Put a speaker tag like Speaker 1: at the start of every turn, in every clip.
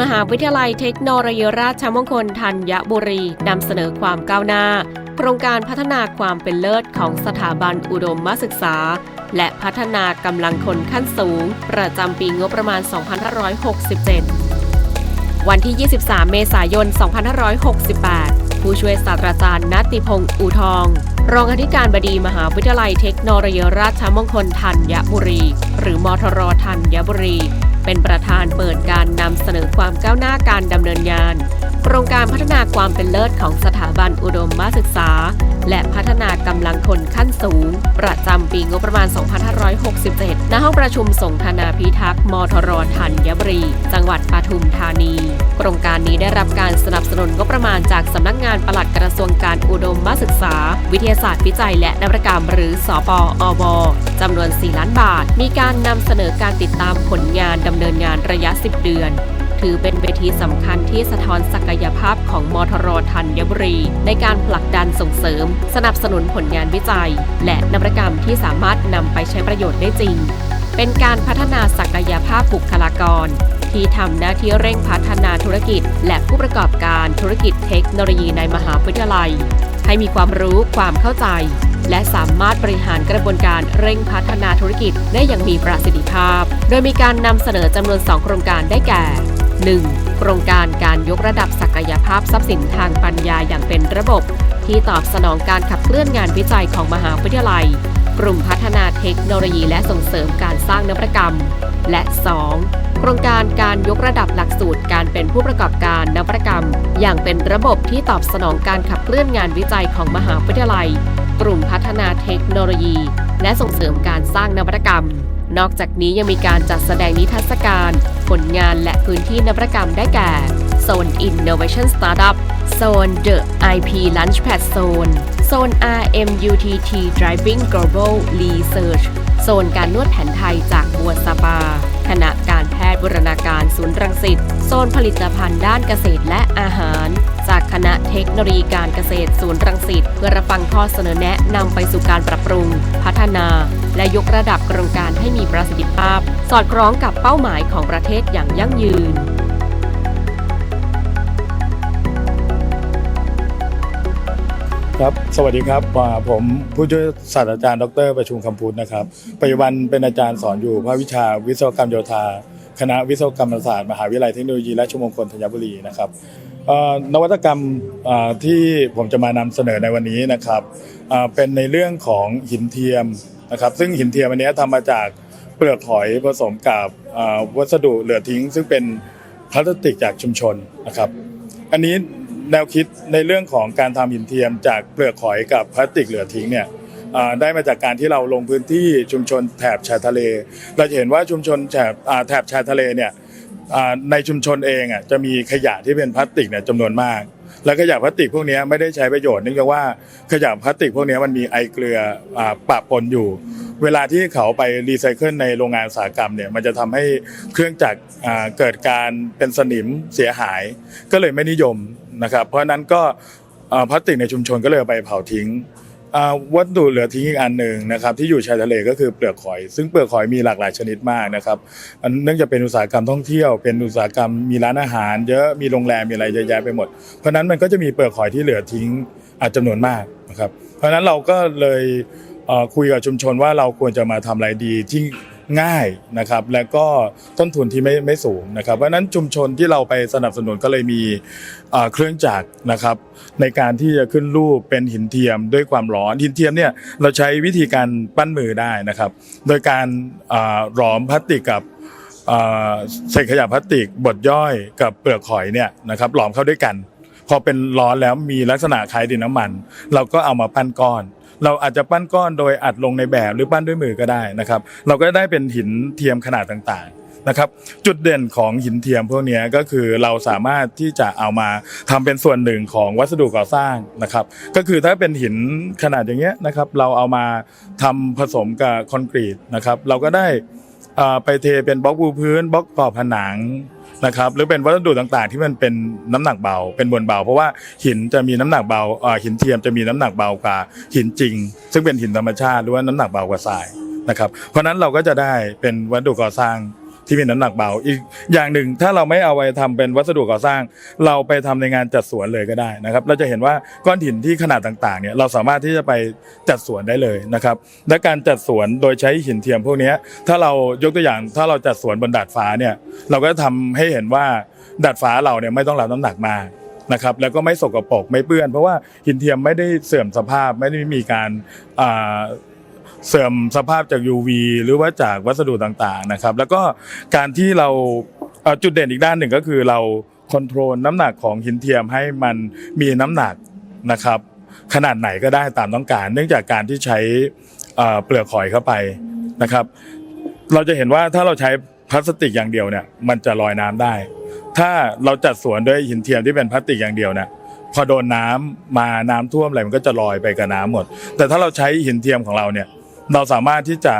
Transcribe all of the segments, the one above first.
Speaker 1: มหาวิทยาลัยเทคโนโลยีราชมงคลธัญบุรีนำเสนอความก้าวหน้า โครงการพัฒนาความเป็นเลิศของสถาบันอุดมศึกษา และพัฒนากำลังคนขั้นสูง ประจำปีงบประมาณ 2567 วันที่ 23 เมษายน 2568 ผู้ช่วยศาสตราจารย์นัติพงศ์อูทอง รองอธิการบดีมหาวิทยาลัยเทคโนโลยีราชมงคลธัญบุรี หรือมทรธัญบุรี เป็นประธานเปิดการนำเสนอความก้าวหน้าการดำเนินงาน โครงการพัฒนาความเป็นเลิศของสถาบันอุดมศึกษา และพัฒนากำลังคนขั้นสูง ประจำปีงบประมาณ 2567 ณ ห้องประชุมสงธนาพิทักษ์มทรธัญบุรี จังหวัดปทุมธานี โครงการนี้ได้รับการสนับสนุนงบประมาณจากสำนักงานปลัดกระทรวงการอุดมศึกษา วิทยาศาสตร์วิจัย และนวัตกรรม หรือสปอวจำนวน 4 ล้านบาท มีการนำเสนอการติดตามผลงานดำเนินงานระยะ 10 เดือน ถือเป็นเวทีสำคัญที่สะท้อนศักยภาพของมทรธัญบุรี ในการผลักดันส่งเสริม สนับสนุนผลงานวิจัย และนวัตกรรมที่สามารถนำไปใช้ประโยชน์ได้จริง เป็นการพัฒนาศักยภาพบุคลากร ที่ทำหน้าที่เร่งพัฒนาธุรกิจ และผู้ประกอบการธุรกิจเทคโนโลยีในมหาวิทยาลัย ให้มีความรู้ความเข้าใจ และสามารถบริหารกระบวนการเร่งพัฒนาธุรกิจได้อย่างมีประสิทธิภาพ โดยมีการนำเสนอจำนวน 2 โครงการได้แก่ 1. โครงการการยกระดับศักยภาพทรัพย์สินทางปัญญาอย่างเป็นระบบ ที่ตอบสนองการขับเคลื่อนงานวิจัยของมหาวิทยาลัย กลุ่มพัฒนาเทคโนโลยีและส่งเสริมการสร้างนวัตกรรม และ 2. โครงการการยกระดับหลักสูตรการเป็นผู้ประกอบการนวัตกรรม อย่างเป็นระบบที่ตอบสนองการขับเคลื่อนงานวิจัยของมหาวิทยาลัย กลุ่มพัฒนาเทคโนโลยี และส่งเสริมการสร้างนวัตกรรม นอกจากนี้ยังมีการจัดแสดงนิทรรศการ ผลงานและพื้นที่นวัตกรรมได้แก่โซน Innovation Startup โซน The IP Launchpad Zone โซน RMUTT Driving Global Research โซนการนวดแผนไทยจากบัวสปา คณะการแพทย์บูรณาการศูนย์รังสิต โซนผลิตภัณฑ์ด้านเกษตรและอาหาร จากคณะเทคโนโลยีการเกษตรศูนย์รังสิต เพื่อรับฟังข้อเสนอแนะนำไปสู่การปรับปรุง พัฒนา และยกระดับโครงการให้มีประสิทธิภาพ สอดคล้องกับเป้าหมายของประเทศอย่างยั่งยืน
Speaker 2: ครับ สวัสดีครับผมผู้ช่วยศาสตราจารย์ ดร ประชุมคำพูดนะครับ ปัจจุบันเป็นอาจารย์สอนอยู่ภาควิชาวิศวกรรมโยธา คณะวิศวกรรมศาสตร์มหาวิทยาลัยเทคโนโลยีราชมงคลธัญบุรีนะครับนวัตกรรมที่ผมจะมานำเสนอในวันนี้นะครับเป็นในเรื่องของหินเทียมนะครับซึ่งหินเทียมอันนี้ทำมาจากเปลือกหอยผสมกับวัสดุเหลือทิ้ง ซึ่งเป็นพลาสติกจากชุมชนนะครับ อันนี้ แนวคิดในเรื่องของการทำหินเทียมจากเปลือกหอยกับพลาสติกเหลือทิ้งเนี่ยได้มาจากการที่เราลงพื้นที่ชุมชนแถบชายทะเล เราจะเห็นว่าชุมชนแถบแถบชายทะเลเนี่ยในชุมชนเองอะจะมีขยะที่เป็นพลาสติกเนี่ยจำนวนมาก แล้วขยะพลาสติกพวกนี้ไม่ได้ใช้ประโยชน์เนื่องจากว่าขยะพลาสติกพวกนี้มันมีไอเกลือปะปนอยู่ เวลาที่เขาไปรีไซเคิลในโรงงานอุตสาหกรรมเนี่ยมันจะทำให้เครื่องจักรเกิดการเป็นสนิมเสียหาย ก็เลยไม่นิยม นะครับ เพราะนั้นก็พลาสติกในชุมชนก็เลยเอาไปเผาทิ้งวัตถุเหลือทิ้งอีกอันหนึ่งนะครับที่อยู่ชายทะเลก็คือเปลือกหอย ซึ่งเปลือกหอยมีหลากหลายชนิดมากนะครับเนื่องจากเป็นอุตสาหกรรมท่องเที่ยว เป็นอุตสาหกรรมมีร้านอาหาร เยอะมีโรงแรมมีอะไรเยอะแยะไปหมด เพราะนั้นมันก็จะมีเปลือกหอยที่เหลือทิ้งอาจจำนวนมากนะครับเพราะนั้นเราก็เลยคุยกับชุมชนว่าเราควรจะมาทำอะไรดีที่ ง่ายนะครับและก็ต้นทุนที่ไม่ไม่สูงนะครับเพราะนั้นชุมชนที่เราไปสนับสนุนก็เลยมีเครื่องจักรนะครับ ในการที่จะขึ้นรูปเป็นหินเทียมด้วยความร้อนหินเทียมเนี่ยเราใช้วิธีการปั้นมือได้นะครับ โดยการหลอมพลาสติกกับเอ่อเศษขยะพลาสติกบดย่อยกับเปลือกหอยเนี่ยนะครับหลอมเข้าด้วยกัน พอเป็นร้อนแล้วมีลักษณะคล้ายดินน้ำมัน เราก็เอามาปั้นก้อน เราอาจจะปั้นก้อนโดยอัดลงในแบบหรือปั้นด้วยมือก็ได้นะครับ เราก็ได้เป็นหินเทียมขนาดต่างๆนะครับ จุดเด่นของหินเทียมพวกนี้ก็คือเราสามารถที่จะเอามาทำเป็นส่วนหนึ่งของวัสดุก่อสร้างนะครับ ก็คือถ้าเป็นหินขนาดอย่างเงี้ยนะครับ เราเอามาทำผสมกับคอนกรีตนะครับ เราก็ได้อ่อไปเทเป็นบล็อกปูพื้นบล็อกก่อผนัง นะครับหรือเป็นวัสดุต่างๆ ที่มันเป็นน้ำหนักเบา เป็นมวลเบา เพราะว่าหินจะมีน้ำหนักเบาอ่อหินเทียมจะมีน้ำหนักเบากว่าหินจริง ซึ่งเป็นหินธรรมชาติหรือว่าน้ำหนักเบากว่าทรายนะครับเพราะนั้นเราก็จะได้เป็นวัสดุก่อสร้าง ที่มีน้ำหนักเบา อีกอย่างหนึ่งถ้าเราไม่เอาไปทำเป็นวัสดุก่อสร้าง เราไปทำในงานจัดสวนเลยก็ได้นะครับ เราจะเห็นว่าก้อนหินที่ขนาดต่างๆเนี่ยเราสามารถที่จะไปจัดสวนได้เลยนะครับ และการจัดสวนโดยใช้หินเทียมพวกนี้ถ้าเรายกตัวอย่างถ้าเราจัดสวนบนดาดฟ้าเนี่ยเราก็จะทำให้เห็นว่าดาดฟ้าเราเนี่ยไม่ต้องรับน้ำหนักมากนะครับแล้วก็ไม่สกปรกไม่เปื้อน เพราะว่าหินเทียมไม่ได้เสื่อมสภาพไม่ได้มีการ เสื่อมสภาพจาก UV หรือว่าจากวัสดุต่างๆนะครับ แล้วก็การที่เราจุดเด่นอีกด้านหนึ่งก็คือเราคอนโทรลน้ำหนักของหินเทียมให้มันมีน้ำหนักนะครับ ขนาดไหนก็ได้ตามต้องการ เนื่องจากการที่ใช้เเปลือกหอยเข้าไปนะครับ เราจะเห็นว่าถ้าเราใช้พลาสติกอย่างเดียวเนี่ยมันจะลอยน้ำได้ ถ้าเราจัดสวนด้วยหินเทียมที่เป็นพลาสติกอย่างเดียวเนี่ยพอโดนน้ำมาน้ำท่วมอะไรมันก็จะลอยไปกับน้ำหมด แต่ถ้าเราใช้หินเทียมของเราเนี่ย เราสามารถที่จะ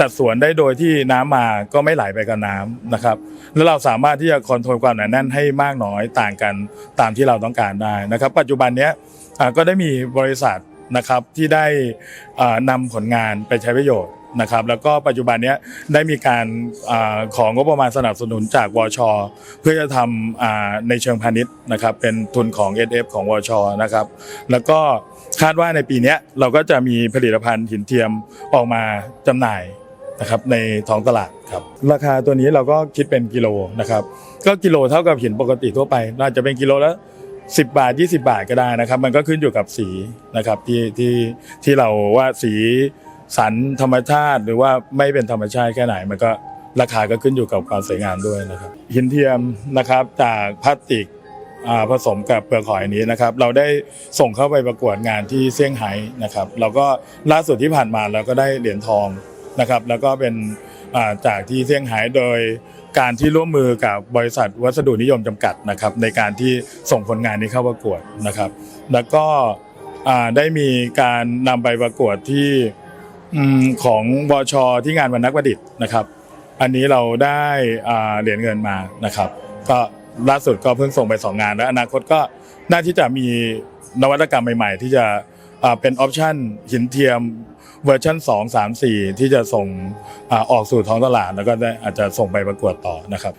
Speaker 2: จัดสวนได้โดยที่น้ำมาก็ไม่ไหลไปกับน้ำนะครับ แล้วเราสามารถที่จะคอนโทรลความหนาแน่นให้มากน้อยต่างกันตามที่เราต้องการได้นะครับ ปัจจุบันนี้ก็ได้มีบริษัทนะครับที่ได้อ่านำผลงานไปใช้ประโยชน์ นะครับแล้วก็ปัจจุบันนี้ได้มีการอาของงบประมาณสนับสนุนจากวช เพื่อจะทำอ่าในเชิงพาณิชย์นะครับเป็นทุนของ SF ของวชนะครับแล้วก็คาดว่าในปีเนี้ยเราก็จะมีผลิตภัณฑ์หินเทียมออกมาจำหน่ายนะครับในท้องตลาดครับราคาตัวนี้เราก็คิดเป็นกิโลนะครับก็กิโลเท่ากับหินปกติทั่วไปน่าจะเป็นกิโลละ10 บาท 20 บาทก็ได้นะครับ มันก็ขึ้นอยู่กับสีนะครับที่ที่ที่เราว่าสี สันธรรมชาติ หรือว่าไม่เป็นธรรมชาติแค่ไหนมันก็ราคาก็ขึ้นอยู่กับความสวยงามด้วยนะครับ หินเทียมนะครับจากพลาสติกผสมกับเปลือกหอยนี้นะครับ เราได้ส่งเข้าไปประกวดงานที่เซี่ยงไฮ้นะครับเราก็ล่าสุดที่ผ่านมาเราก็ได้เหรียญทองนะครับ แล้วก็เป็นจากที่เซี่ยงไฮ้โดยการที่ร่วมมือกับบริษัทวัสดุนิยมจำกัดนะครับ ในการที่ส่งผลงานนี้เข้าประกวดนะครับ แล้วก็ได้มีการนำไปประกวดที่ ของวชที่งานวันนักประดิษฐ์นะครับ อันนี้เราได้เหรียญเงินมานะครับ ก็ล่าสุดก็เพิ่งส่งไปสองงาน แล้วอนาคตก็น่าที่จะมีนวัตกรรมใหม่ ๆ ที่จะเป็นออปชันหินเทียมเวอร์ชัน2 3 4 ที่จะส่งออกสู่ท้องตลาด แล้วก็อาจจะส่งไปประกวดต่อนะครับ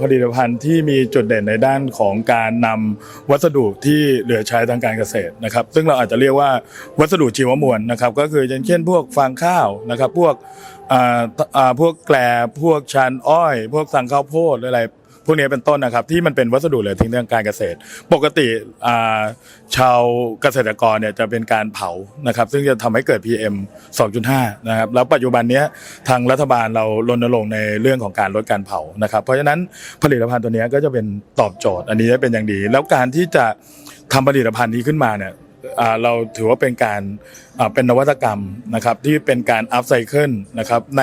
Speaker 2: ผลิตภัณฑ์ที่มีจุดเด่นในด้านของการนำวัสดุที่เหลือใช้ทางการเกษตรนะครับ ซึ่งเราอาจจะเรียกว่าวัสดุชีวมวลนะครับ ก็คืออย่างเช่น พวกฟางข้าวนะครับ พวกพวกแกลพวกชันอ้อย พวกสังข้าวโพดอะไร พวกนี้เป็นต้นนะครับ ที่มันเป็นวัสดุเหลือทิ้งทางการเกษตร ปกติชาวเกษตรกรเนี่ยจะเป็นการเผานะครับ ซึ่งจะทำให้เกิด PM 2.5 นะครับ แล้วปัจจุบันนี้ทางรัฐบาลเรารณรงค์ในเรื่องของการลดการเผานะครับ เพราะฉะนั้นผลิตภัณฑ์ตัวนี้ก็จะเป็นตอบโจทย์ อันนี้ได้เป็นอย่างดี แล้วการที่จะทำผลิตภัณฑ์นี้ขึ้นมาเนี่ยเราถือว่าเป็นการเป็นนวัตกรรมนะครับที่เป็นการอัพไซเคิลนะครับใน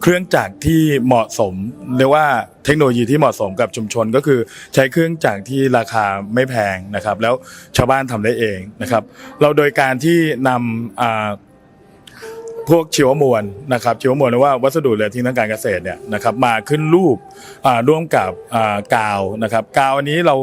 Speaker 2: เครื่องจักรที่เหมาะสมเรียกว่าเทคโนโลยีที่เหมาะสมกับชุมชนก็คือใช้เครื่องจักรที่ราคาไม่แพงนะครับ แล้วชาวบ้านทำได้เองนะครับ เราโดยการที่นำอ่า พวกชีวมวลนะครับชีวมวลหรือว่าวัสดุเหลือทิ้งทางการเกษตรเนี่ยนะครับมาขึ้นรูปอ่าร่วมกับอ่ากาวนะครับกาวอันนี้เรา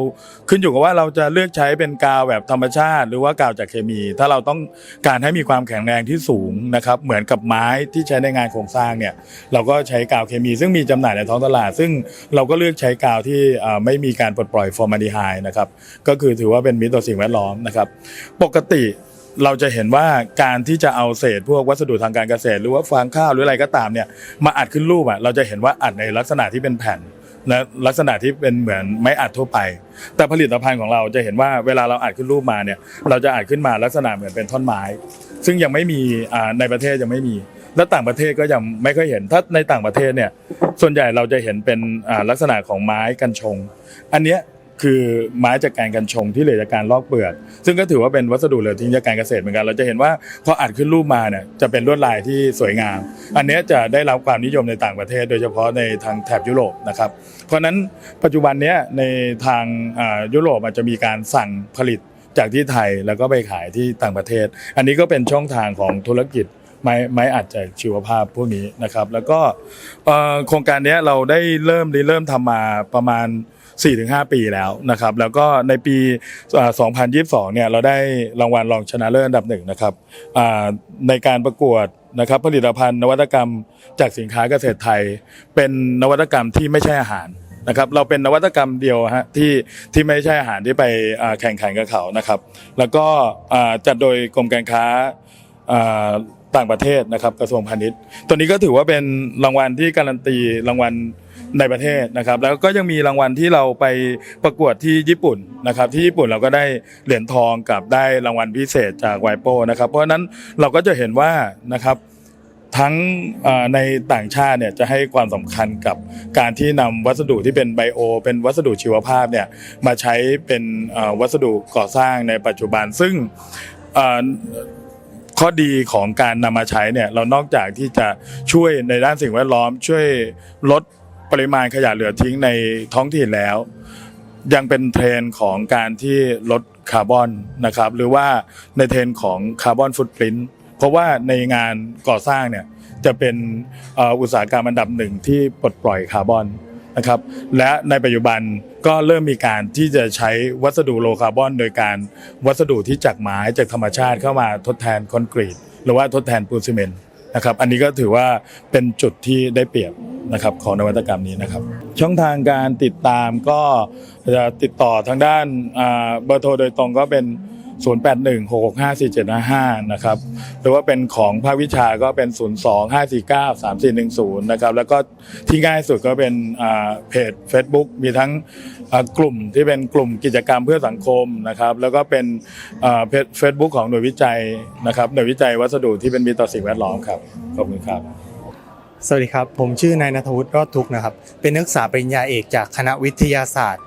Speaker 2: ขึ้นอยู่กับว่าเราจะเลือกใช้เป็นกาวแบบธรรมชาติ หรือว่ากาวจากเคมี ถ้าเราต้องการให้มีความแข็งแรงที่สูงนะครับเหมือนกับไม้ที่ใช้ในงานโครงสร้างเนี่ยเราก็ใช้กาวเคมี ซึ่งมีจำหน่ายในท้องตลาด ซึ่งเราก็เลือกใช้กาวที่ไม่มีการปลดปล่อยฟอร์มาลดีไฮด์นะครับก็คือถือว่าเป็นมิตรต่อสิ่งแวดล้อมนะครับปกติ เราจะเห็นว่าการที่จะเอาเศษพวกวัสดุทางการเกษตร หรือว่าฟางข้าวหรืออะไรก็ตามเนี่ยมาอัดขึ้นรูปอะเราจะเห็นว่าอัดในลักษณะที่เป็นแผ่นและลักษณะที่เป็นเหมือนไม้อัดทั่วไป แต่ผลิตภัณฑ์ของเราจะเห็นว่าเวลาเราอัดขึ้นรูปมาเนี่ยเราจะอัดขึ้นมาลักษณะเหมือนเป็นท่อนไม้ ซึ่งยังไม่มีในประเทศยังไม่มี และต่างประเทศก็ยังไม่ค่อยเห็น ถ้าในต่างประเทศเนี่ยส่วนใหญ่เราจะเห็นเป็นลักษณะของไม้กันชง อันเนี้ย คือไม้จากการกันชงที่เหลือจากการลอกเปลือก ซึ่งก็ถือว่าเป็นวัสดุเหลือทิ้งจากการเกษตรเหมือนกัน เราจะเห็นว่าพออัดขึ้นรูปมาเนี่ยจะเป็นลวดลายที่สวยงาม อันนี้จะได้รับความนิยมในต่างประเทศ โดยเฉพาะในทางแถบยุโรปนะครับ เพราะฉะนั้นปัจจุบันเนี้ยในทางยุโรปอาจจะมีการสั่งผลิตจากที่ไทยแล้วก็ไปขายที่ต่างประเทศ อันนี้ก็เป็นช่องทางของธุรกิจไม้ไม้อัดจากชีวภาพพวกนี้นะครับ แล้วก็โครงการนี้เราได้เริ่มได้เริ่มทำมาประมาณ 4-5 ปีแล้วนะครับ แล้วก็ในปี 2022 เนี่ยเราได้รางวัลรองชนะเลิศอันดับหนึ่งนะครับในการประกวดนะครับผลิตภัณฑ์นวัตกรรมจากสินค้าเกษตรไทย เป็นนวัตกรรมที่ไม่ใช่อาหารนะครับเราเป็นนวัตกรรมเดียวฮะที่ที่ไม่ใช่อาหารที่ไปแข่งขันกับเขานะครับ แล้วก็จัดโดยกรมการค้าต่างประเทศนะครับกระทรวงพาณิชย์ ตัวนี้ก็ถือว่าเป็นรางวัลที่การันตีรางวัล ในประเทศนะครับ แล้วก็ยังมีรางวัลที่เราไปประกวดที่ญี่ปุ่นนะครับ ที่ญี่ปุ่นเราก็ได้เหรียญทองกับได้รางวัลพิเศษจากไวโปนะครับ เพราะฉะนั้นเราก็จะเห็นว่านะครับทั้งในต่างชาติเนี่ยจะให้ความสำคัญกับการที่นำวัสดุที่เป็นไบโอ เป็นวัสดุชีวภาพเนี่ยมาใช้เป็นวัสดุก่อสร้างในปัจจุบัน ซึ่งข้อดีของการนำมาใช้เนี่ยเรานอกจากที่จะช่วยในด้านสิ่งแวดล้อม ช่วยลด ปริมาณขยะเหลือทิ้งในท้องถิ่นแล้ว ยังเป็นเทรนของการที่ลดคาร์บอนนะครับหรือว่าในเทรนของคาร์บอนฟุตปรินต์เพราะว่าในงานก่อสร้างเนี่ยจะเป็นอุตสาหกรรมอันดับหนึ่งที่ปลดปล่อยคาร์บอนนะครับและในปัจจุบันก็เริ่มมีการที่จะใช้วัสดุโลคาร์บอน โดยการวัสดุที่จากไม้จากธรรมชาติเข้ามาทดแทนคอนกรีต หรือว่าทดแทนปูนซีเมนต์ นะครับอันนี้ก็ถือว่าเป็นจุดที่ได้เปรียบนะครับของนวัตกรรมนี้นะครับ ช่องทางการติดตามก็จะติดต่อทางด้านเบอร์โทรโดยตรงก็เป็น 0816654755นะครับหรือว่าเป็นของภาควิชาก็เป็น 025493410นะครับแล้วก็ที่ง่ายสุดก็เป็นเพจ Facebook มีทั้งกลุ่มที่เป็นกลุ่มกิจกรรมเพื่อสังคมนะครับแล้วก็เป็นเพจ Facebook ของหน่วยวิจัยนะครับหน่วยวิจัยวัสดุที่เป็นมิตรต่อสิ่งแวดล้อมครับขอบคุณครับ
Speaker 3: สวัสดีครับ ผมชื่อนายนัทวุฒิรอดทุกนะครับ เป็นนักศึกษาปริญญาเอกจากคณะวิทยาศาสตร์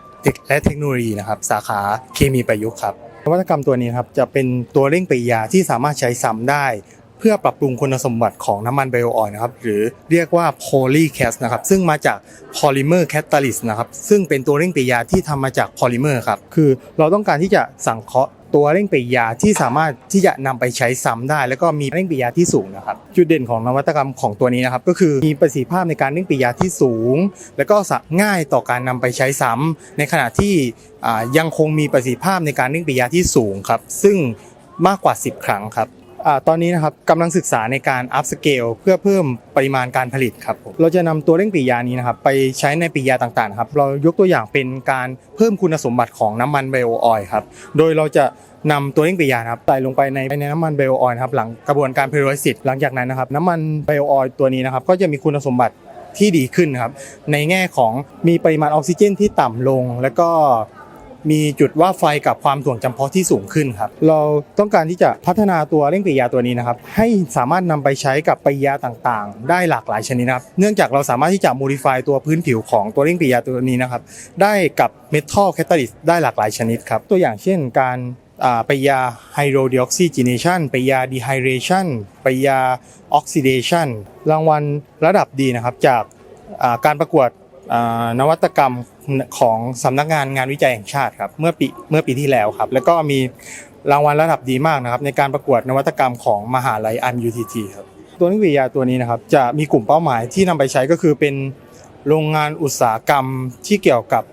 Speaker 3: และเทคโนโลยีนะครับ สาขาเคมีประยุกต์ครับ นวัตกรรมตัวนี้ครับจะเป็นตัวเร่งปฏิกิริยาที่สามารถใช้ซ้ำได้ เพื่อปรับปรุงคุณสมบัติของน้ำมันไบโอออยล์นะครับหรือเรียกว่าโพลีแคสนะครับซึ่งมาจากพอลิเมอร์แคตตาลิสนะครับซึ่งเป็นตัวเร่งปฏิกิริยาที่ทำมาจากโพลิเมอร์ครับคือเราต้องการที่จะสังเคราะห์ ตัวเร่งปฏิกิริยาที่สามารถที่จะนำไปใช้ซ้ำได้ แล้วก็มีเร่งปฏิกิริยาที่สูงนะครับ จุดเด่นของนวัตกรรมของตัวนี้นะครับ ก็คือมีประสิทธิภาพในการเร่งปฏิกิริยาที่สูง แล้วก็ง่ายต่อการนำไปใช้ซ้ำในขณะที่ยังคงมีประสิทธิภาพในการเร่งปฏิกิริยาที่สูงครับซึ่งมากกว่า 10 ครั้งครับ ตอนนี้นะครับกำลังศึกษาในการอัพสเกลเพื่อเพิ่มปริมาณการผลิตครับผมเราจะนำตัวเร่งปฏิยานี้นะครับไปใช้ในปฏิยาต่างๆครับเรายกตัวอย่างเป็นการเพิ่มคุณสมบัติของน้ำมันไบโอออยล์ครับโดยเราจะนำตัวเร่งปฏิยานะครับใส่ลงไปในในน้ำมันไบโอออยล์ครับหลังกระบวนการเพโรลิซิสหลังจากนั้นนะครับน้ำมันไบโอออยล์ตัวนี้นะครับก็จะมีคุณสมบัติที่ดีขึ้นครับในแง่ของมีปริมาณออกซิเจนที่ต่ำลง แล้วก็ มีจุดว่าไฟกับความถ่วงจำเพาะที่สูงขึ้นครับ เราต้องการที่จะพัฒนาตัวเร่งปฏิกิริยาตัวนี้นะครับ ให้สามารถนำไปใช้กับปฏิกิริยาต่างๆ ได้หลากหลายชนิดนะครับ เนื่องจากเราสามารถที่จะ modify ตัวพื้นผิวของตัวเร่งปฏิกิริยาตัวนี้นะครับ ได้กับ metal catalyst ได้หลากหลายชนิดครับ ตัวอย่างเช่นการอ่าปฏิกิริยา hydrodeoxygenation ปฏิกิริยา dehydration ปฏิกิริยา oxidation รางวัลระดับดีนะครับจากการประกวด นวัตกรรมของสำนักงานงานวิจัยแห่งชาติครับเมื่อปีเมื่อปีที่แล้วครับ แล้วก็มีรางวัลระดับดีมากนะครับในการประกวดนวัตกรรมของมหาลัยอัน UTT ครับตัวนิวิทยาตัวนี้นะครับจะมีกลุ่มเป้าหมายที่นำไปใช้ก็คือเป็นโรงงานอุตสาหกรรมที่เกี่ยวกับ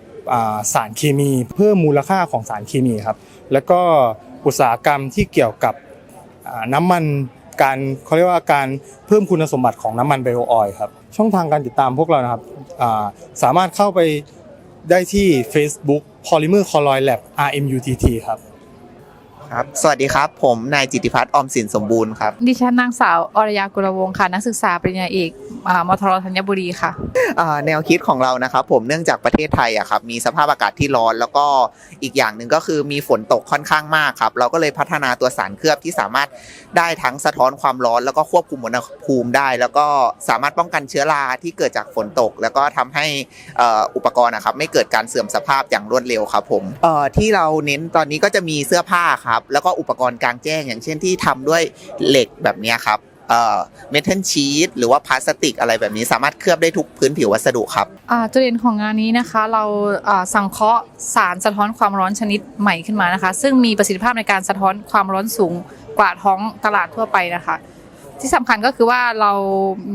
Speaker 3: สารเคมี เพิ่มมูลค่าของสารเคมีครับแล้วก็อุตสาหกรรมที่เกี่ยวกับน้ำมันการเขาเรียกว่าการเพิ่มคุณสมบัติของน้ำมันไบโอออยล์ครับ ช่องทางการติดตามพวกเรานะครับสามารถเข้าไปได้ที่ Facebook Polymer Colloid Lab RMUTT ครับ
Speaker 4: ครับ สวัสดีครับ ผมนายจิตติพัฒน์ออมสินสมบูรณ์ครับ
Speaker 5: ดิฉันนางสาวอรยากุลวงศ์ค่ะ นักศึกษาปริญญาเอกอ่ามทรธัญบุรีค่ะ
Speaker 4: อ่าแนวคิดของเรานะครับผมเนื่องจากประเทศไทยอะครับมีสภาพอากาศที่ร้อน แล้วก็อีกอย่างหนึ่งก็คือมีฝนตกค่อนข้างมากครับ เราก็เลยพัฒนาตัวสารเคลือบที่สามารถได้ทั้งสะท้อนความร้อน แล้วก็ควบคุมอุณหภูมิได้ แล้วก็สามารถป้องกันเชื้อราที่เกิดจากฝนตก แล้วก็ทำให้เอ่ออุปกรณ์นะครับไม่เกิดการเสื่อมสภาพอย่างรวดเร็วครับผมเอ่อที่เราเน้นตอนนี้ก็จะมีเสื้อผ้าครับแล้วก็อุปกรณ์กลางแจ้ง อย่างเช่นที่ทำด้วยเหล็กแบบนี้ครับเอ่อเมทัลชีตหรือว่าพลาสติกอะไรแบบนี้ สามารถเคลือบได้ทุกพื้นผิววัสดุครับ
Speaker 5: จุดเด่นของงานนี้นะคะ เราอ่าสังเคราะห์สารสะท้อนความร้อนชนิดใหม่ขึ้นมานะคะ ซึ่งมีประสิทธิภาพในการสะท้อนความร้อนสูงกว่าท้องตลาดทั่วไปนะคะ ที่สำคัญก็คือว่าเรา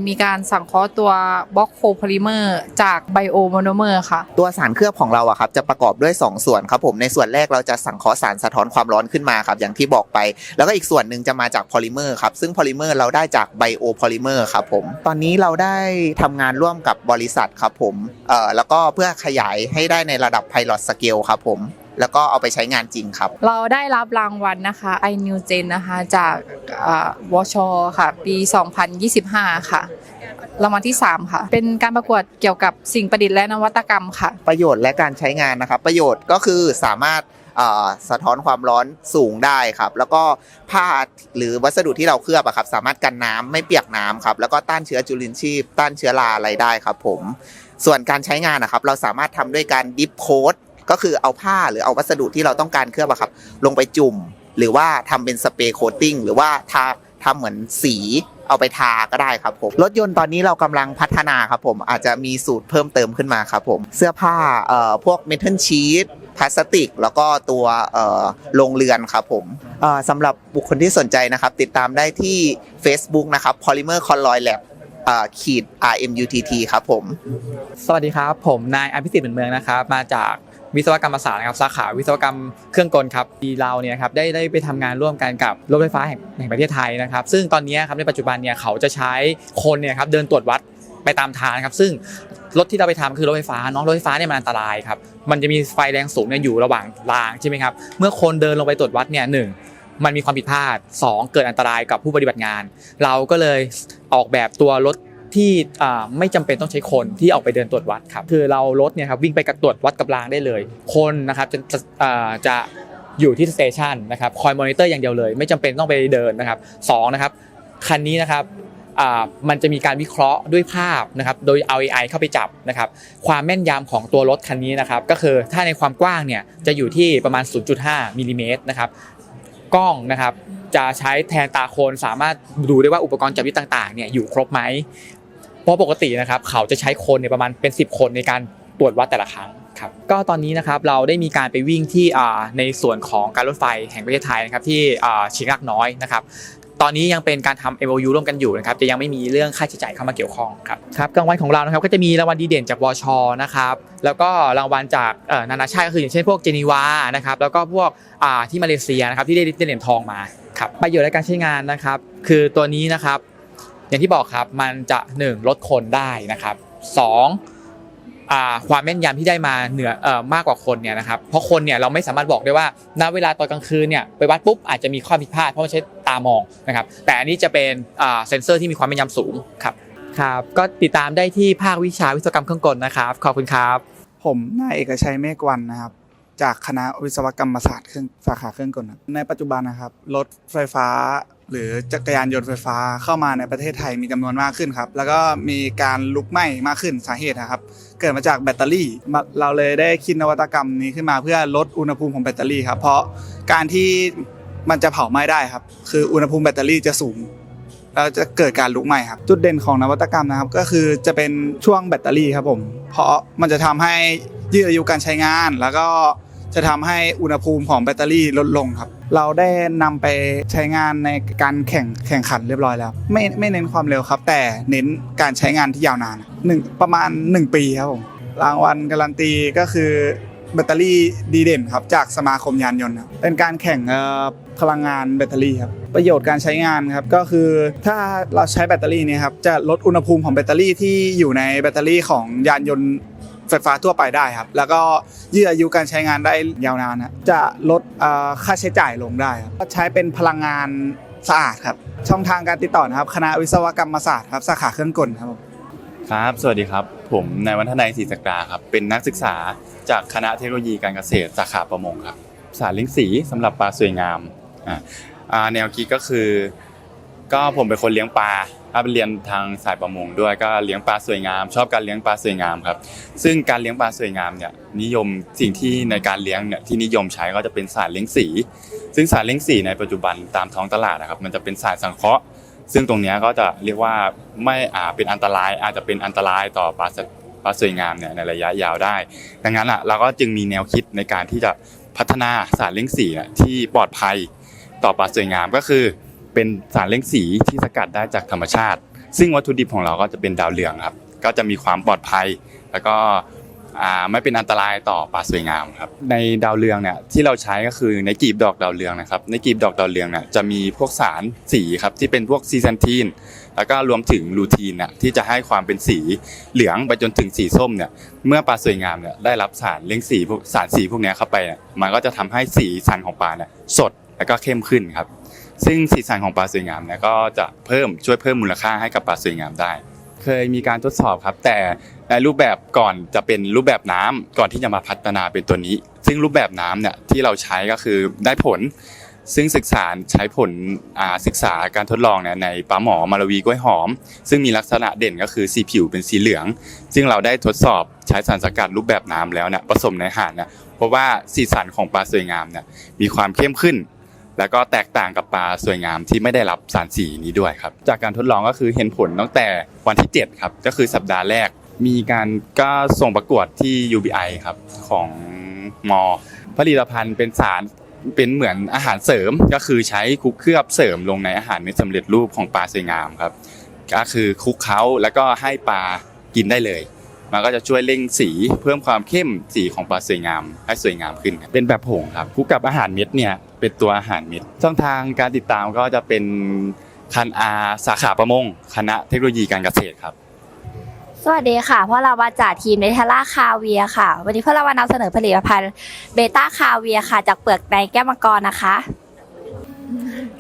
Speaker 5: มีการสังเคราะห์ตัวบล็อกโคโพลิเมอร์จากไบโอโมโนเมอร์ค่ะ
Speaker 4: ตัวสารเคลือบของเราอะครับจะประกอบด้วย 2 ส่วนครับผมในส่วนแรกเราจะสังเคราะห์สารสะท้อนความร้อนขึ้นมาครับอย่างที่บอกไป แล้วก็อีกส่วนหนึ่งจะมาจากโพลิเมอร์ครับซึ่งโพลิเมอร์เราได้จากไบโอพลิเมอร์ครับผมตอนนี้เราได้ทำงานร่วมกับบริษัทครับผมเอ่อแล้วก็เพื่อขยายให้ได้ในระดับไพลอตสเกลครับผม แล้วก็เอาไปใช้งานจริงครับ
Speaker 5: เราได้รับรางวัลนะคะ i New Gen นะคะจากอ่าวชค่ะ ปี 2025 ค่ะรางวัลที่ 3 ค่ะ เป็นการประกวดเกี่ยวกับสิ่งประดิษฐ์และนวัตกรรมค่ะ
Speaker 4: ประโยชน์และการใช้งานนะครับ ประโยชน์ก็คือสามารถเอ่อสะท้อนความร้อนสูงได้ครับ แล้วก็ผ้าหรือวัสดุที่เราเคลือบอะครับ สามารถกันน้ำไม่เปียกน้ำครับ แล้วก็ต้านเชื้อจุลินทรีย์ต้านเชื้อราอะไรได้ครับผม ส่วนการใช้งานนะครับ เราสามารถทำด้วยการดิฟโค้ด ก็คือเอาผ้าหรือเอาวัสดุที่เราต้องการเคลือบอะครับ ลงไปจุ่ม หรือว่าทำเป็นสเปรย์โคตติ้งหรือว่าทาทำเหมือนสีเอาไปทาก็ได้ครับผมรถยนต์ตอนนี้เรากำลังพัฒนาครับผมอาจจะมีสูตรเพิ่มเติมขึ้นมาครับผมเสื้อผ้าเอ่อพวกเมทัลชีตพลาสติก แล้วก็ตัวเอ่อโรงเรือนครับผมเอ่อสำหรับบุคคลที่สนใจนะครับ ติดตามได้ที่ Facebook นะครับ Polymer Colloid Lab เอ่อขีด RMUTT ครับผม
Speaker 6: สวัสดีครับ ผมนายอภิสิทธิ์เหมือนเมืองนะครับ มาจาก วิศวกรรมศาสตร์นะครับสาขาวิศวกรรมเครื่องกลครับที่เราเนี่ยครับได้ได้ไปทำงานร่วมกันกับรถไฟฟ้าแห่งแห่งประเทศไทยนะครับซึ่งตอนนี้ครับในปัจจุบันเนี่ยเขาจะใช้คนเนี่ยครับเดินตรวจวัดไปตามทางครับซึ่งรถที่เราไปทำคือรถไฟฟ้าเนาะรถไฟฟ้าเนี่ยมันอันตรายครับมันจะมีไฟแรงสูงเนี่ยอยู่ระหว่างรางใช่ไหมครับเมื่อคนเดินลงไปตรวจวัดเนี่ยหนึ่งมันมีความผิดพลาดสองเกิดอันตรายกับผู้ปฏิบัติงาน เราก็เลยออกแบบตัวรถ ที่ไม่จำเป็นต้องใช้คนที่ออกไปเดินตรวจวัดครับคือเรารถเนี่ยครับวิ่งไปกับตรวจวัดกับรางได้เลย คนนะครับจะจะอ่าจะอยู่ที่สเตชันนะครับคอยมอนิเตอร์อย่างเดียวเลย ไม่จำเป็นต้องไปเดินนะครับสองนะครับคันนี้นะครับมันจะมีการวิเคราะห์ด้วยภาพนะครับ โดยเอา AI เข้าไปจับนะครับ ความแม่นยำของตัวรถคันนี้นะครับ ก็คือถ้าในความกว้างเนี่ยจะอยู่ที่ประมาณ 0.5มิลลิเมตรนะครับ กล้องนะครับจะใช้แทนตาโคนสามารถดูได้ว่าอุปกรณ์จับยึดต่างๆเนี่ยอยู่ครบไหม เพราะปกตินะครับเขาจะใช้คนเนี่ยประมาณเป็น 10 คนในการตรวจวัดแต่ละครั้งครับก็ตอนนี้นะครับเราได้มีการไปวิ่งที่อ่าในส่วนของการรถไฟแห่งประเทศไทยนะครับที่อ่าชิงรักน้อยนะครับตอนนี้ยังเป็นการทำ MOU ร่วมกันอยู่นะครับจะยังไม่มีเรื่องค่าใช้จ่ายเข้ามาเกี่ยวข้องครับครับกลางวันของเรานะครับก็จะมีรางวัลดีเด่นจากวชนะครับแล้วก็รางวัลจากเอ่อนานาชาติก็คืออย่างเช่นพวกเจนีวานะครับแล้วก็พวกอ่าที่มาเลเซียนะครับที่ได้ได้เหรียญทองมาครับประโยชน์ในการใช้งานนะครับ คือตัวนี้นะครับ อย่างที่บอกครับมันจะ 1 ลดคนได้นะครับสองอ่าความแม่นยำที่ได้มาเหนือเอ่อมากกว่าคนเนี่ยนะครับเพราะคนเนี่ยเราไม่สามารถบอกได้ว่าณเวลาตอนกลางคืนเนี่ยไปวัดปุ๊บอาจจะมีข้อผิดพลาดเพราะมันใช้ตามองนะครับแต่อันนี้จะเป็นอ่าเซ็นเซอร์ที่มีความแม่นยำสูงครับครับก็ติดตามได้ที่ภาควิชาวิศวกรรมเครื่องกลนะครับขอบคุณครับ
Speaker 7: ผมนายเอกชัยเมฆวันนะครับ จากคณะวิศวกรรมศาสตร์เครื่องสาขาเครื่องกลในปัจจุบันนะครับรถไฟฟ้า หรือจักรยานยนต์ไฟฟ้าเข้ามาในประเทศไทยมีจำนวนมากขึ้นครับ แล้วก็มีการลุกไหม้มากขึ้นสาเหตุนะครับ เกิดมาจากแบตเตอรี่ เราเลยได้คิดนวัตกรรมนี้ขึ้นมาเพื่อลดอุณหภูมิของแบตเตอรี่ครับเพราะการที่มันจะเผาไหม้ได้ครับ คืออุณหภูมิแบตเตอรี่จะสูงแล้วจะเกิดการลุกไหม้ครับ จุดเด่นของนวัตกรรมนะครับ ก็คือจะเป็นช่วงแบตเตอรี่ครับผม เพราะมันจะทำให้ยืดอายุการใช้งาน แล้วก็ จะทำให้อุณหภูมิของแบตเตอรี่ลดลงครับ เราได้นำไปใช้งานในการแข่งแข่งขันเรียบร้อยแล้ว ไม่ไม่เน้นความเร็วครับ แต่เน้นการใช้งานที่ยาวนานหนึ่งประมาณ 1 ปีครับผมรางวัลการันตีก็คือแบตเตอรี่ดีเด่นครับจากสมาคมยานยนต์เป็นการแข่งเอ่อพลังงานแบตเตอรี่ครับประโยชน์การใช้งานครับก็คือถ้าเราใช้แบตเตอรี่เนี่ยครับจะลดอุณหภูมิของแบตเตอรี่ที่อยู่ในแบตเตอรี่ของยานยนต์ ไฟฟ้าทั่วไปได้ครับ แล้วก็ยืดอายุการใช้งานได้ยาวนานครับจะลดค่าใช้จ่ายลงได้ครับก็ใช้เป็นพลังงานสะอาดครับ ช่องทางการติดต่อนะครับ คณะวิศวกรรมศาสตร์ครับสาขาเครื่องกลครับ
Speaker 8: ครับ สวัสดีครับ ผมนายวันทนายศรีสกราครับ เป็นนักศึกษาจากคณะเทคโนโลยีการเกษตรสาขาประมงครับ สารลิงสีสำหรับปลาสวยงามอ่าแนวคิดก็คือ ก็ผมเป็นคนเลี้ยงปลาถ้าเป็นเรียนทางสายประมงด้วยก็เลี้ยงปลาสวยงาม ชอบการเลี้ยงปลาสวยงามครับ ซึ่งการเลี้ยงปลาสวยงามเนี่ยนิยมสิ่งที่ในการเลี้ยงเนี่ยที่นิยมใช้ก็จะเป็นสารเลี้ยงสี ซึ่งสารเลี้ยงสีในปัจจุบันตามท้องตลาดนะครับ มันจะเป็นสารสังเคราะห์ ซึ่งตรงนี้ก็จะเรียกว่าไม่อาเป็นอันตรายอาจจะเป็นอันตรายต่อปลาสปลาสวยงามเนี่ยในระยะยาวได้ ดังนั้นอะเราก็จึงมีแนวคิดในการที่จะพัฒนาสารเลี้ยงสีที่ปลอดภัยต่อปลาสวยงามก็คือ เป็นสารเร่งสีที่สกัดได้จากธรรมชาติ ซึ่งวัตถุดิบของเราก็จะเป็นดาวเรืองครับ ก็จะมีความปลอดภัย แล้วก็ไม่เป็นอันตรายต่อปลาสวยงามครับ ในดาวเรืองเนี่ยที่เราใช้ก็คือในกลีบดอกดาวเรืองนะครับ ในกลีบดอกดาวเรืองเนี่ยจะมีพวกสารสีครับที่เป็นพวกซีซันทีน แล้วก็รวมถึงลูทีนน่ะที่จะให้ความเป็นสีเหลืองไปจนถึงสีส้มเนี่ย เมื่อปลาสวยงามเนี่ยได้รับสารเลี้ยงสีพวกสารสีพวกนี้เข้าไป มันก็จะทำให้สีสันของปลาเนี่ยสดแล้วก็เข้มขึ้นครับ ซึ่งสีสันของปลาสวยงามเนี่ยก็จะเพิ่มช่วยเพิ่มมูลค่าให้กับปลาสวยงามได้ เคยมีการทดสอบครับ แต่ในรูปแบบก่อนจะเป็นรูปแบบน้ำก่อนที่จะมาพัฒนาเป็นตัวนี้ ซึ่งรูปแบบน้ำเนี่ยที่เราใช้ก็คือได้ผล ซึ่งศึกษาใช้ผลศึกษาการทดลองเนี่ยในปลาหมอมาลวีกล้วยหอม ซึ่งมีลักษณะเด่นก็คือสีผิวเป็นสีเหลือง ซึ่งเราได้ทดสอบใช้สารสกัดรูปแบบน้ำแล้วเนี่ยผสมในอาหารเนี่ยเพราะว่าสีสันของปลาสวยงามเนี่ยมีความเข้มขึ้น แล้วก็แตกต่างกับปลาสวยงามที่ไม่ได้รับสารสีนี้ด้วยครับ จากการทดลองก็คือเห็นผลตั้งแต่วันที่ 7 ครับ ก็คือสัปดาห์แรก มีการก็ส่งประกวดที่ UBI ครับของมอ ผลิตภัณฑ์เป็นสารเป็นเหมือนอาหารเสริมก็คือใช้คุกเคลือบเสริมลงในอาหารเม็ดสำเร็จรูปของปลาสวยงามครับก็คือคุกเคล้าแล้วก็ให้ปลากินได้เลย มันก็จะช่วยเร่งสีเพิ่มความเข้มสีของปลาสวยงามให้สวยงามขึ้น เป็นแบบผงครับคู่กับอาหารเม็ดเนี่ย เป็นตัวอาหารเม็ดช่องทางการติดตามก็จะเป็นคันอาสาขาประมง คณะเทคโนโลยีการเกษตรครับ
Speaker 9: สวัสดีค่ะพวกเรามาจากทีมเนเธอร่าคาเวียค่ะ วันนี้พวกเรามานำเสนอผลิตภัณฑ์เบต้าคาเวียค่ะ จากเปลือกในแก้วมังกรนะคะ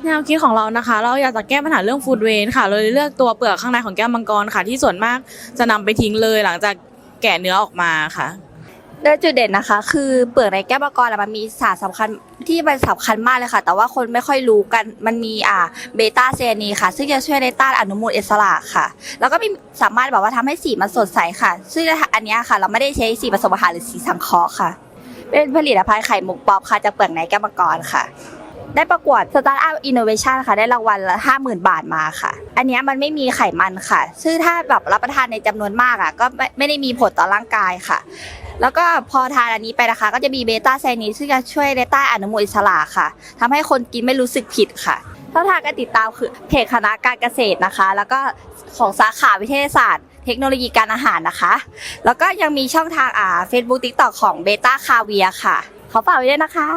Speaker 10: แนวคิดของเรานะคะ เราอยากจะแก้ปัญหาเรื่องฟูดเวนค่ะเราเลยเลือกตัวเปลือกข้างในของแก้วมังกรค่ะ ที่ส่วนมากจะนำไปทิ้งเลยหลังจากแกะเนื้อออกมาค่ะ
Speaker 9: โดยจุดเด่นนะคะ คือเปลือกในแก้วมังกรอะมันมีสารสำคัญที่มันสำคัญมากเลยค่ะ แต่ว่าคนไม่ค่อยรู้กันมันมีอ่าเบต้าเซนีค่ะ ซึ่งจะช่วยในต้านอนุมูลอิสระค่ะ แล้วก็มีสามารถแบบว่าทำให้สีมันสดใสค่ะ ซึ่งอันเนี้ยค่ะ เราไม่ได้ใช้สีผสมอาหารหรือสีสังเคราะห์ค่ะ เป็นผลิตภัณฑ์ไข่มุกป๊อปค่ะจากเปลือกในแก้วมังกรค่ะ ได้ประกวด Startup Innovation ค่ะ ได้รางวัลละ50,000 บาทมาค่ะ อันนี้มันไม่มีไขมันค่ะ ซึ่งถ้าแบบรับประทานในจำนวนมากอะก็ไม่ไม่ได้มีผลต่อร่างกายค่ะ แล้วก็พอทานอันนี้ไปนะคะ ก็จะมีเบต้าไซนีซึ่งจะช่วยในต้านอนุมูลอิสระค่ะทำให้คนกินไม่รู้สึกผิดค่ะช่องทางการติดตามคือเพจคณะการเกษตรนะคะ แล้วก็ของสาขาวิทยาศาสตร์ เทคโนโลยีการอาหารนะคะ แล้วก็ยังมีช่องทางอ่า Facebook TikTok ของเบต้าคาเวียค่ะ ขอฝากไว้ด้วยนะคะ